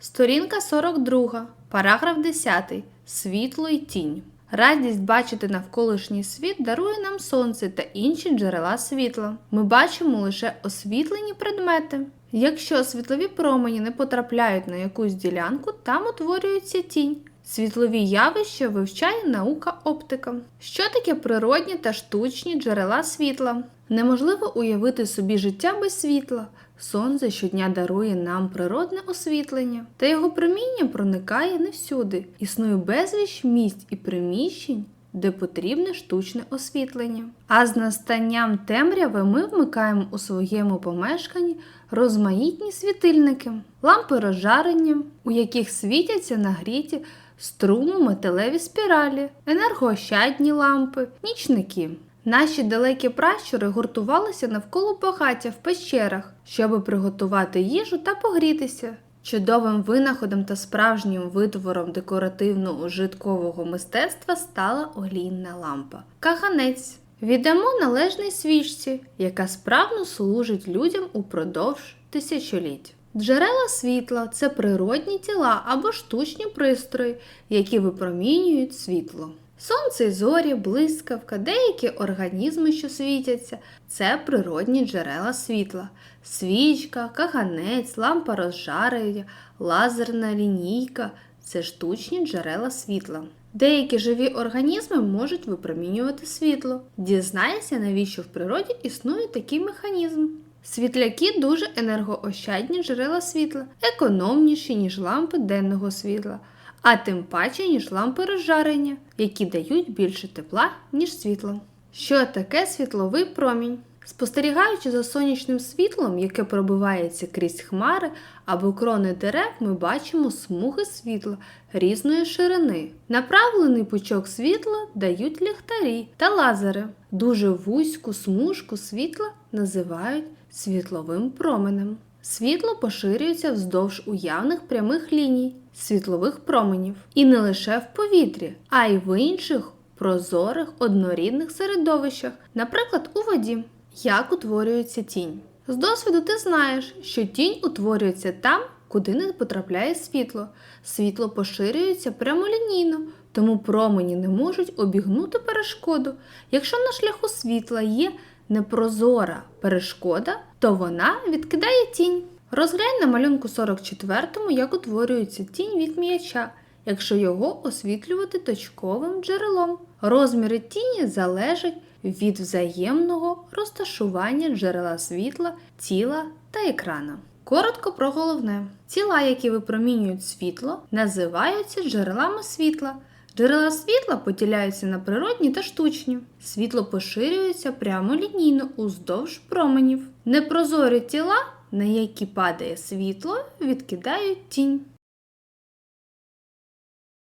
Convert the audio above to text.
Сторінка 42, параграф 10. Світло й тінь. Радість бачити навколишній світ дарує нам сонце та інші джерела світла. Ми бачимо лише освітлені предмети. Якщо світлові промені не потрапляють на якусь ділянку, там утворюється тінь. Світлові явища вивчає наука оптика. Що таке природні та штучні джерела світла? Неможливо уявити собі життя без світла. Сонце щодня дарує нам природне освітлення, та його проміння проникає не всюди. Існує безліч місць і приміщень, де потрібне штучне освітлення. А з настанням темряви ми вмикаємо у своєму помешканні розмаїтні світильники, лампи розжарення, у яких світяться нагріті струму металеві спіралі, енергоощадні лампи, нічники. Наші далекі пращури гуртувалися навколо багаття в пещерах, щоб приготувати їжу та погрітися. Чудовим винаходом та справжнім витвором декоративно-ужиткового мистецтва стала олійна лампа. Каганець. Віддамо належний свічці, яка справно служить людям упродовж тисячоліть. Джерела світла це природні тіла або штучні пристрої, які випромінюють світло. Сонце й зорі, блискавка, деякі організми, що світяться, це природні джерела світла. Свічка, каганець, лампа розжарення, лазерна лінійка це штучні джерела світла. Деякі живі організми можуть випромінювати світло. Дізнайся, навіщо в природі існує такий механізм. Світляки дуже енергоощадні джерела світла, економніші, ніж лампи денного світла, а тим паче, ніж лампи розжарення, які дають більше тепла, ніж світло. Що таке світловий промінь? Спостерігаючи за сонячним світлом, яке пробивається крізь хмари або крони дерев, ми бачимо смуги світла різної ширини. Направлений пучок світла дають ліхтарі та лазери. Дуже вузьку смужку світла називають світловим променем. Світло поширюється вздовж уявних прямих ліній світлових променів. І не лише в повітрі, а й в інших прозорих однорідних середовищах, наприклад, у воді. Як утворюється тінь? З досвіду ти знаєш, що тінь утворюється там, куди не потрапляє світло. Світло поширюється прямолінійно, тому промені не можуть обігнути перешкоду. Якщо на шляху світла є непрозора перешкода, то вона відкидає тінь. Розглянь на малюнку 44-му, як утворюється тінь від м'яча, якщо його освітлювати точковим джерелом. Розміри тіні залежать від взаємного розташування джерела світла, тіла та екрана. Коротко про головне: тіла, які випромінюють світло, називаються джерелами світла. Джерела світла поділяються на природні та штучні. Світло поширюється прямолінійно уздовж променів. Непрозорі тіла, на які падає світло, відкидають тінь.